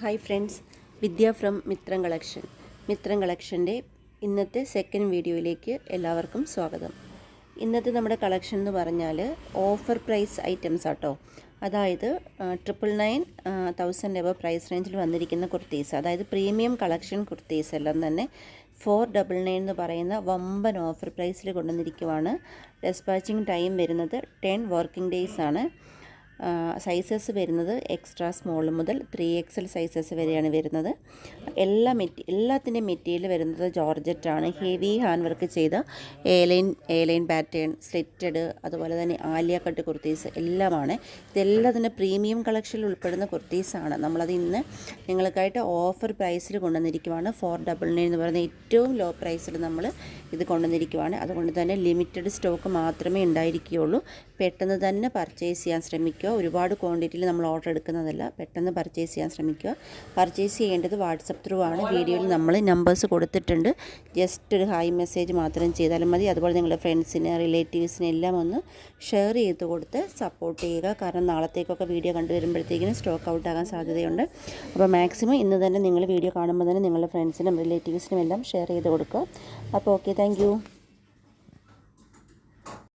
Hi friends Vidya from Mithram collection Mithram കളക്ഷന്റെ ഇന്നത്തെ second വീഡിയോയിലേക്ക് എല്ലാവർക്കും സ്വാഗതം. ഇന്നത്തെ നമ്മുടെ കളക്ഷൻ എന്ന് പറഞ്ഞാൽ ഓഫർ പ്രൈസ് ഐറ്റംസ് ആട്ടോ. അതായത് triple nine thousand above price റേഞ്ചിൽ വന്നിരിക്കുന്ന കുർത്തീസ്. അതായത് പ്രീമിയം കളക്ഷൻ കുർത്തീസ് എല്ലാം തന്നെ ഫോർ ഡബിൾ നയൻ എന്ന് പറയുന്ന വമ്പൻ ഓഫർ പ്രൈസിൽ കൊണ്ടുവന്നിരിക്കുവാണ്. ഡെസ്പാച്ചിങ് ടൈം വരുന്നത് ടെൻ വർക്കിംഗ് ഡേയ്സ് ആണ്. സൈസസ് വരുന്നത് എക്സ്ട്രാ സ്മോൾ മുതൽ ത്രീ എക്സൽ സൈസസ് വരെയാണ് വരുന്നത്. എല്ലാ മെറ്റി എല്ലാത്തിന്റെ മെറ്റീരിയൽ വരുന്നത് ജോർജറ്റാണ് ഹെവി ഹാൻഡ് വർക്ക് ചെയ്ത എയർലൈൻ എയർലൈൻ പാറ്റേൺ സ്ലിറ്റഡ് അതുപോലെ തന്നെ ആലിയ കട്ട് കുർത്തീസ് എല്ലാമാണ്. ഇതെല്ലാം തന്നെ പ്രീമിയം കളക്ഷനിൽ ഉൾപ്പെടുന്ന കുർത്തീസാണ് നമ്മളത് ഇന്ന് നിങ്ങൾക്കായിട്ട് ഓഫർ പ്രൈസിൽ കൊണ്ടുവന്നിരിക്കുവാണ്. ഫോർ ഡബിൾ നയൻ എന്ന് പറയുന്ന ഏറ്റവും ലോ പ്രൈസിൽ നമ്മൾ ഇത് കൊണ്ടുവന്നിരിക്കുവാണ്. അതുകൊണ്ട് തന്നെ ലിമിറ്റഡ് സ്റ്റോക്ക് മാത്രമേ ഉണ്ടായിരിക്കുകയുള്ളൂ. പെട്ടെന്ന് തന്നെ പർച്ചേസ് ചെയ്യാൻ ശ്രമിക്കുക. ഒരുപാട് ക്വാണ്ടിറ്റിയിൽ നമ്മൾ ഓർഡർ എടുക്കുന്നതല്ല. പെട്ടെന്ന് പർച്ചേസ് ചെയ്യാൻ ശ്രമിക്കുക. പർച്ചേസ് ചെയ്യേണ്ടത് വാട്സപ്പ് ത്രൂ ആണ്. വീഡിയോയിൽ നമ്മൾ നമ്പേഴ്സ് കൊടുത്തിട്ടുണ്ട്. ജസ്റ്റ് ഒരു ഹായ് മെസ്സേജ് മാത്രം ചെയ്താലും മതി. അതുപോലെ നിങ്ങളുടെ ഫ്രണ്ട്സിന് റിലേറ്റീവ്സിന് എല്ലാം ഒന്ന് ഷെയർ ചെയ്ത് കൊടുത്ത് സപ്പോർട്ട് ചെയ്യുക. കാരണം നാളത്തേക്കൊക്കെ വീഡിയോ കണ്ടുവരുമ്പോഴത്തേക്കിനും സ്റ്റോക്ക് ഔട്ട് ആകാൻ സാധ്യതയുണ്ട്. അപ്പോൾ മാക്സിമം ഇന്ന് തന്നെ നിങ്ങൾ വീഡിയോ കാണുമ്പോൾ തന്നെ നിങ്ങളുടെ ഫ്രണ്ട്സിനും റിലേറ്റീവ്സിനും എല്ലാം ഷെയർ ചെയ്ത് കൊടുക്കുക. അപ്പോൾ ഓക്കെ താങ്ക്